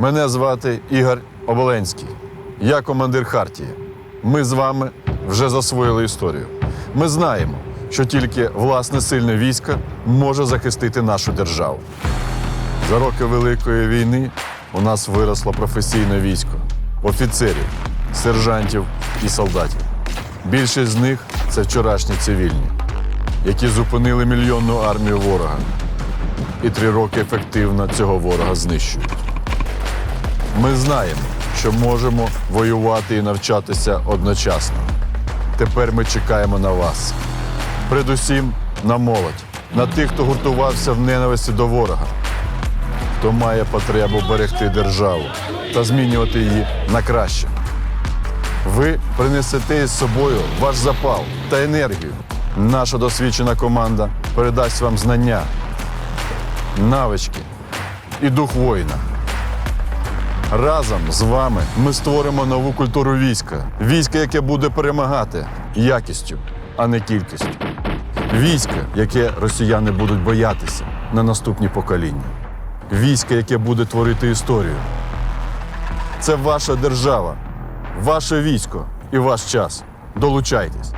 Мене звати Ігор Оболенський. Я командир Хартії. Ми з вами вже засвоїли історію. Ми знаємо, що тільки власне сильне військо може захистити нашу державу. За роки Великої війни у нас виросло професійне військо офіцерів, сержантів і солдатів. Більшість з них це вчорашні цивільні, які зупинили мільйонну армію ворога і три роки ефективно цього ворога знищують. Ми знаємо, що можемо воювати і навчатися одночасно. Тепер ми чекаємо на вас. Передусім на молодь, на тих, хто гуртувався в ненависті до ворога, хто має потребу берегти державу та змінювати її на краще. Ви принесете із собою ваш запал та енергію. Наша досвідчена команда передасть вам знання, навички і дух воїна. Разом з вами ми створимо нову культуру війська. Війська, яке буде перемагати якістю, а не кількістю. Війська, яке росіяни будуть боятися на наступні покоління. Війська, яке буде творити історію. Це ваша держава, ваше військо і ваш час. Долучайтесь.